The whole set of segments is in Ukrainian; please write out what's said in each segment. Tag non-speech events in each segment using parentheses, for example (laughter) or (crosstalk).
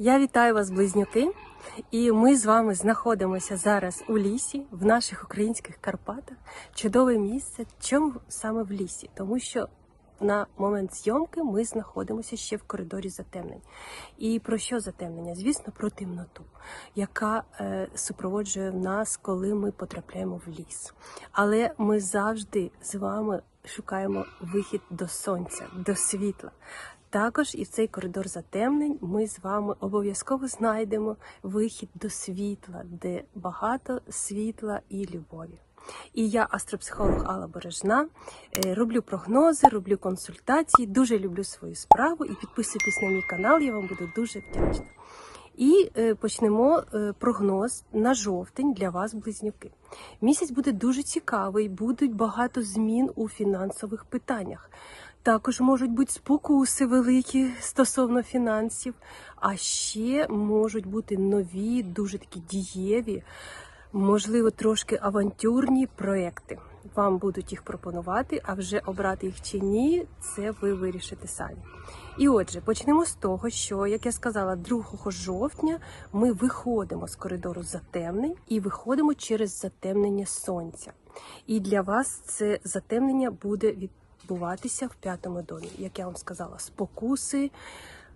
Я вітаю вас, близнюки, і ми з вами знаходимося зараз у лісі, в наших українських Карпатах. Чудове місце. Чому саме в лісі? Тому що на момент зйомки ми знаходимося ще в коридорі затемнень. І про що затемнення? Звісно, про темноту, яка е, супроводжує нас, коли ми потрапляємо в ліс. Але ми завжди з вами шукаємо вихід до сонця, до світла. Також і в цей коридор затемнень ми з вами обов'язково знайдемо вихід до світла, де багато світла і любові. І я, астропсихолог Алла Бережна, е, роблю прогнози, роблю консультації, дуже люблю свою справу і підписуйтесь на мій канал, я вам буду дуже вдячна. І е, почнемо е, прогноз на жовтень для вас, близнюки. Місяць буде дуже цікавий, будуть багато змін у фінансових питаннях. Також можуть бути спокуси великі стосовно фінансів, а ще можуть бути нові, дуже такі дієві, можливо, трошки авантюрні проекти. Вам будуть їх пропонувати, а вже обрати їх чи ні, це ви вирішите самі. І отже, почнемо з того, що, як я сказала, 2 жовтня ми виходимо з коридору затемнень і виходимо через затемнення сонця. І для вас це затемнення буде відбуватися в п'ятому домі. Як я вам сказала, спокуси,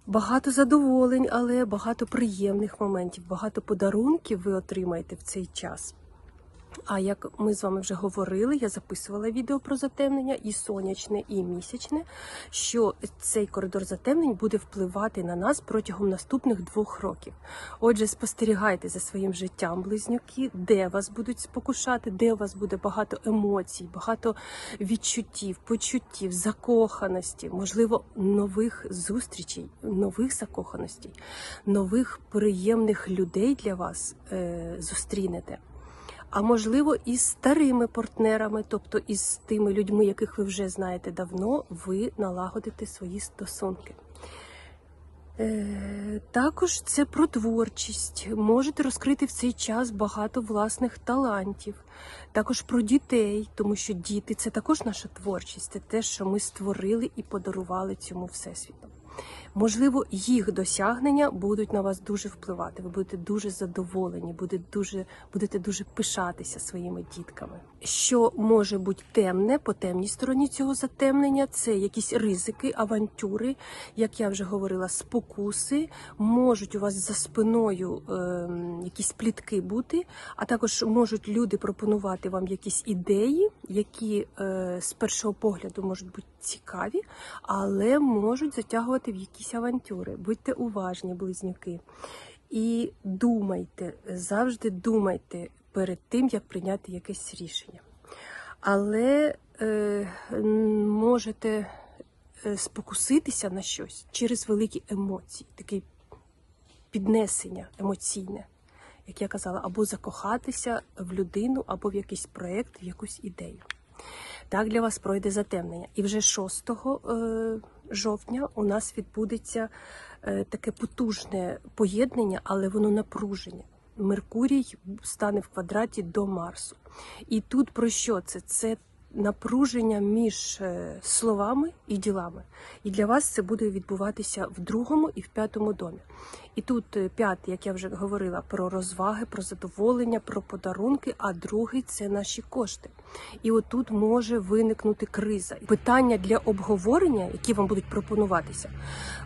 багато задоволень, але багато приємних моментів, багато подарунків ви отримаєте в цей час. А як ми з вами вже говорили, я записувала відео про затемнення і сонячне, і місячне, що цей коридор затемнень буде впливати на нас протягом наступних двох років. Отже, спостерігайте за своїм життям, близнюки, де вас будуть спокушати, де у вас буде багато емоцій, багато відчуттів, почуттів, закоханості, можливо, нових зустрічей, нових закоханостей, нових приємних людей для вас е, зустрінете а можливо, із старими партнерами, тобто із тими людьми, яких ви вже знаєте давно, ви налагодите свої стосунки. Е, Також це про творчість. Можете розкрити в цей час багато власних талантів, також про дітей, тому що діти це також наша творчість, це те, що ми створили і подарували цьому всесвіту. Можливо, їх досягнення будуть на вас дуже впливати. Ви будете дуже задоволені, будете дуже, будете дуже пишатися своїми дітками. Що може бути темне по темній стороні цього затемнення? Це якісь ризики, авантюри, як я вже говорила, спокуси, можуть у вас за спиною е, якісь плітки бути, а також можуть люди пропонувати вам якісь ідеї, які е, з першого погляду можуть бути цікаві, але можуть затягувати в якісь авантюри. Будьте уважні, близнюки. І думайте, завжди думайте перед тим, як прийняти якесь рішення. Але е, можете е, спокуситися на щось через великі емоції, таке піднесення емоційне, як я казала, або закохатися в людину, або в якийсь проєкт, в якусь ідею. Так для вас пройде затемнення. І вже 6 е, жовтня у нас відбудеться е, таке потужне поєднання, але воно напружене. Меркурій стане в квадраті до Марсу. І тут про що це? Це напруження між е, словами і ділами. І для вас це буде відбуватися в другому і в п'ятому домі. І тут е, п'ятий, як я вже говорила, про розваги, про задоволення, про подарунки, а другий це наші кошти. І отут може виникнути криза. Питання для обговорення, які вам будуть пропонуватися,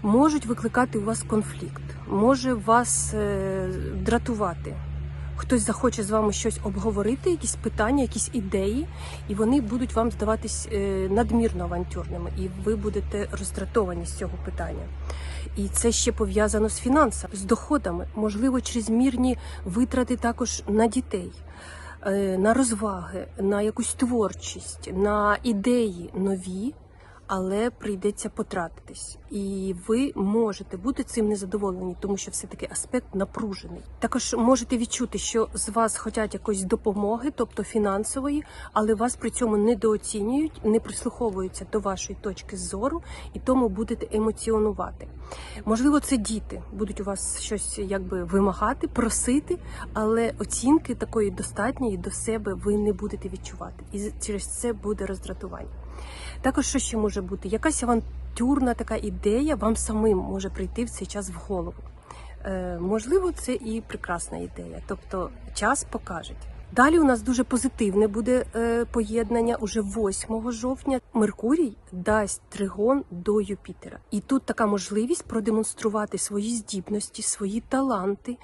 можуть викликати у вас конфлікт, може вас е, дратувати. Хтось захоче з вами щось обговорити, якісь питання, якісь ідеї, і вони будуть вам здаватись е, надмірно авантюрними, і ви будете роздратовані з цього питання. І це ще пов'язано з фінансами, з доходами, можливо, чрезмірні витрати також на дітей, е, на розваги, на якусь творчість, на ідеї нові. Але прийдеться потратитись, і ви можете бути цим незадоволені, тому що все таки аспект напружений. Також можете відчути, що з вас хочуть якоїсь допомоги, тобто фінансової, але вас при цьому недооцінюють, не прислуховуються до вашої точки зору, і тому будете емоціонувати. Можливо, це діти будуть у вас щось якби вимагати, просити, але оцінки такої достатньої до себе ви не будете відчувати, і через це буде роздратування. Також що ще може бути? Якась авантюрна така ідея вам самим може прийти в цей час в голову. Е, можливо, це і прекрасна ідея. Тобто час покаже. Далі у нас дуже позитивне буде е, поєднання. Уже 8 жовтня Меркурій дасть тригон до Юпітера, і тут така можливість продемонструвати свої здібності, свої таланти.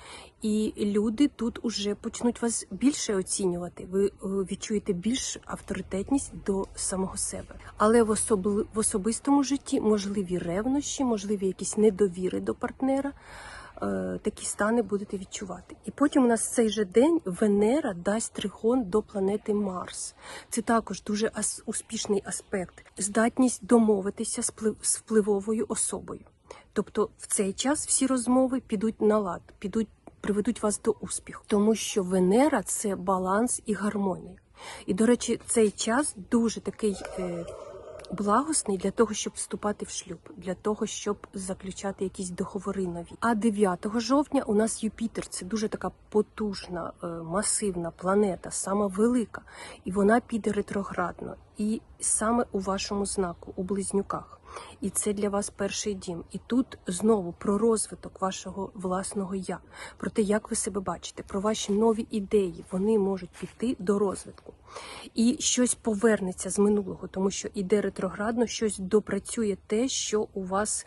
І люди тут уже почнуть вас більше оцінювати. Ви е, відчуєте більш авторитетність до самого себе. Але в, особли... в особистому житті можливі ревнощі, можливі якісь недовіри до партнера. Е, Такі стани будете відчувати. І потім у нас цей же день Венера дасть тригон до планети Марс. Це також дуже успішний аспект. Здатність домовитися з впливовою особою. Тобто в цей час всі розмови підуть на лад, підуть, приведуть вас до успіху, тому що Венера це баланс і гармонія. І, до речі, цей час дуже такий е, благосний для того, щоб вступати в шлюб, для того, щоб заключати якісь договори нові. А 9 жовтня у нас Юпітер це дуже така потужна, е, масивна планета, сама велика, і вона піде ретроградно. І саме у вашому знаку, у близнюках. І це для вас перший дім. І тут знову про розвиток вашого власного я, про те, як ви себе бачите, про ваші нові ідеї. Вони можуть піти до розвитку. І щось повернеться з минулого, тому що іде ретроградно, щось допрацює те, що у вас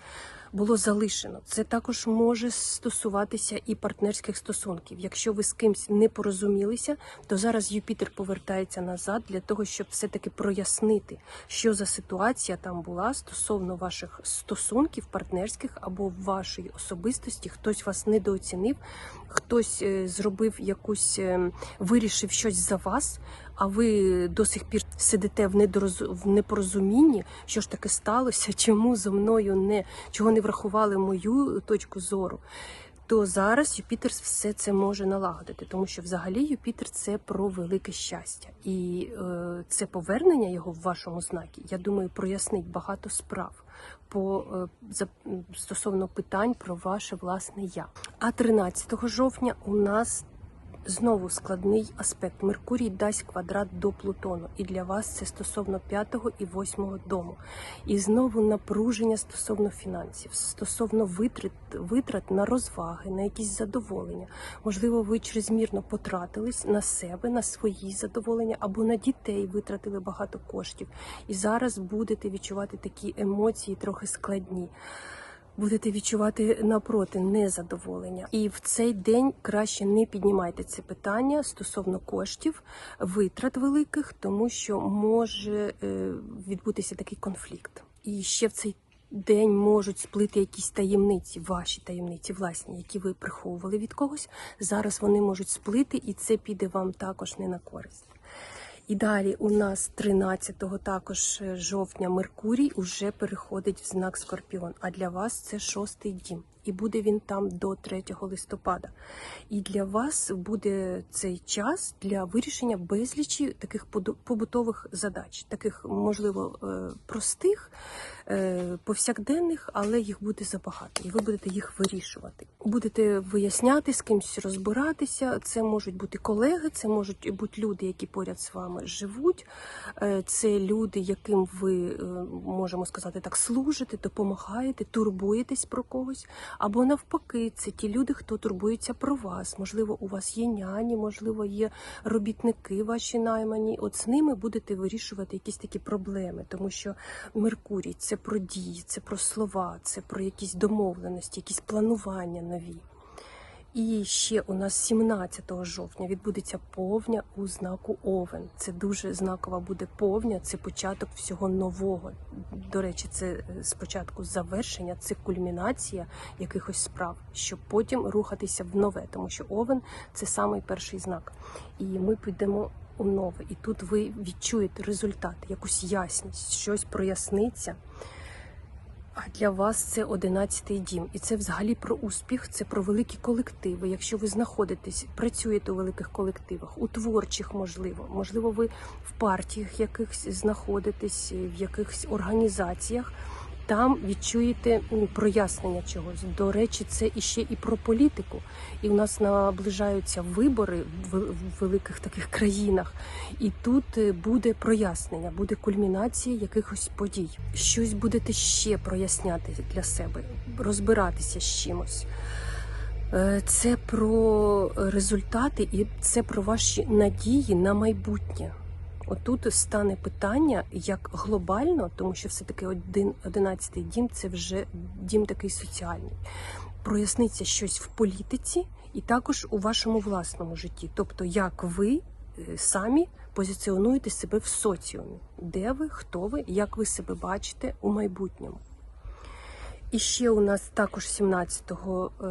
було залишено. Це також може стосуватися і партнерських стосунків. Якщо ви з кимсь не порозумілися, то зараз Юпітер повертається назад для того, щоб все-таки прояснити, що за ситуація там була стосовно ваших стосунків, партнерських або вашої особистості. Хтось вас недооцінив, хтось е, зробив якусь, е, вирішив щось за вас. А ви до сих пір сидите в недороз... в непорозумінні, що ж таке сталося, (laughs) чому зо мною не чого не врахували мою точку зору. То зараз Юпітер все це може налагодити, тому що взагалі Юпітер це про велике щастя, і е, це повернення його в вашому знакі, я думаю, прояснить багато справ по е, за, стосовно питань про ваше власне я. А 13 жовтня у нас Знову складний аспект. Меркурій дасть квадрат до Плутону, і для вас це стосовно п'ятого і восьмого дому. І знову напруження стосовно фінансів, стосовно витрат, витрат на розваги, на якісь задоволення. Можливо, ви чрезмірно потратились на себе, на свої задоволення або на дітей витратили багато коштів. І зараз будете відчувати такі емоції трохи складні будете відчувати напроти незадоволення. І в цей день краще не піднімайте це питання стосовно коштів, витрат великих, тому що може е, відбутися такий конфлікт. І ще в цей день можуть сплити якісь таємниці, ваші таємниці, власні, які ви приховували від когось. Зараз вони можуть сплити, і це піде вам також не на користь. І далі у нас 13-го також е, жовтня Меркурій уже переходить в знак Скорпіон. А для вас це шостий дім. І буде він там до 3 листопада. І для вас буде цей час для вирішення безлічі таких побутових задач, таких, можливо, е, простих, е, повсякденних, але їх буде забагато, і ви будете їх вирішувати. Будете виясняти, з кимось розбиратися. Це можуть бути колеги, це можуть бути люди, які поряд з вами живуть. Е, Це люди, яким ви можемо сказати так, служите, допомагаєте, турбуєтесь про когось. Або навпаки, це ті люди, хто турбується про вас. Можливо, у вас є няні, можливо, є робітники ваші наймані. От з ними будете вирішувати якісь такі проблеми, тому що Меркурій це про дії, це про слова, це про якісь домовленості, якісь планування нові. І ще у нас 17 жовтня відбудеться повня у знаку Овен. Це дуже знакова буде повня, це початок всього нового. До речі, це е, спочатку завершення, це кульмінація якихось справ, щоб потім рухатися в нове, тому що Овен це самий перший знак. І ми підемо у нове. І тут ви відчуєте результат, якусь ясність, щось проясниться. А для вас це одинадцятий дім, і це взагалі про успіх, це про великі колективи. Якщо ви знаходитесь, працюєте у великих колективах, у творчих, можливо, можливо, ви в партіях якихось знаходитесь, в якихось організаціях. Там відчуєте ну, прояснення чогось. До речі, це іще і про політику. І у нас наближаються вибори в в великих таких країнах. І тут е, буде прояснення, буде кульмінація якихось подій. Щось будете ще проясняти для себе, розбиратися з чимось. Е, Це про результати і це про ваші надії на майбутнє. Отут стане питання як глобально, тому що все-таки один одинадцятий дім це вже дім такий соціальний. Проясниться щось в політиці і також у вашому власному житті. Тобто, як ви е, самі позиціонуєте себе в соціумі, де ви, хто ви, як ви себе бачите у майбутньому. І ще у нас також 17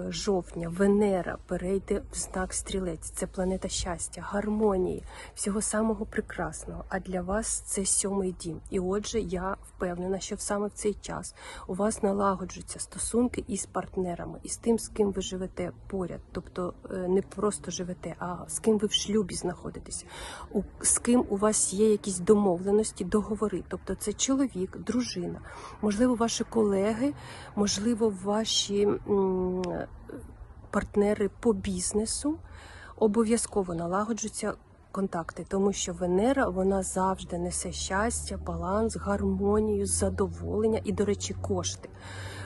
жовтня Венера перейде в знак стрілець. Це планета щастя, гармонії, всього самого прекрасного. А для вас це сьомий дім. І отже, я впевнена, що саме в цей час у вас налагоджуються стосунки із партнерами, із тим, з ким ви живете поряд. Тобто е, не просто живете, а з ким ви в шлюбі знаходитесь, з ким у вас є якісь домовленості, договори. Тобто це чоловік, дружина, можливо, ваші колеги можливо, ваші партнери по бізнесу обов'язково налагоджуються контакти, тому що Венера вона завжди несе щастя, баланс, гармонію, задоволення і, до речі, кошти.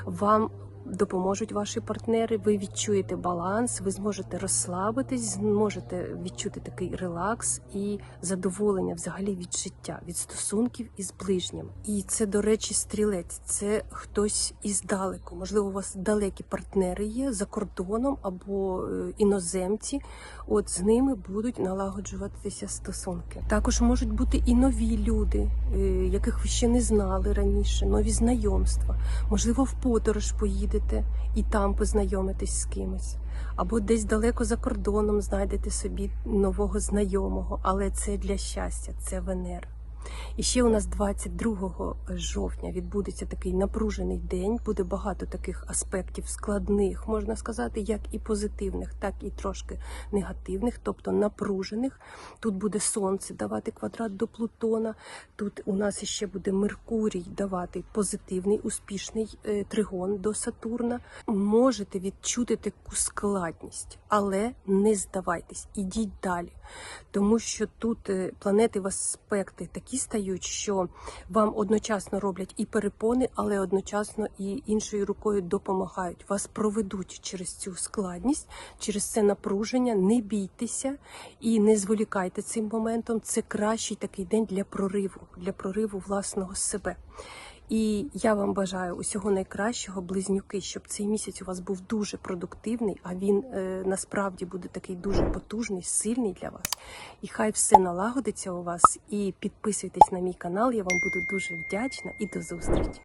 Вам допоможуть ваші партнери, ви відчуєте баланс, ви зможете розслабитись, зможете відчути такий релакс і задоволення взагалі від життя, від стосунків із ближнім. І це, до речі, стрілець. Це хтось іздалеку. Можливо, у вас далекі партнери є за кордоном або е, іноземці. От з ними будуть налагоджуватися стосунки. Також можуть бути і нові люди, е, яких ви ще не знали раніше, нові знайомства. Можливо, в подорож поїдете і там познайомитесь з кимось. Або десь далеко за кордоном знайдете собі нового знайомого, але це для щастя, це Венера. І ще у нас 22 жовтня відбудеться такий напружений день. Буде багато таких аспектів складних, можна сказати, як і позитивних, так і трошки негативних, тобто напружених. Тут буде сонце давати квадрат до Плутона. Тут у нас ще буде Меркурій давати позитивний, успішний е, тригон до Сатурна. Можете відчути таку складність, але не здавайтесь, ідіть далі. Тому що тут е, планети в аспекти такі стають, що вам одночасно роблять і перепони, але одночасно і іншою рукою допомагають. Вас проведуть через цю складність, через це напруження. Не бійтеся і не зволікайте цим моментом. Це кращий такий день для прориву, для прориву власного себе. І я вам бажаю усього найкращого, близнюки, щоб цей місяць у вас був дуже продуктивний, а він е, насправді буде такий дуже потужний, сильний для вас. І хай все налагодиться у вас. І підписуйтесь на мій канал. Я вам буду дуже вдячна і до зустрічі.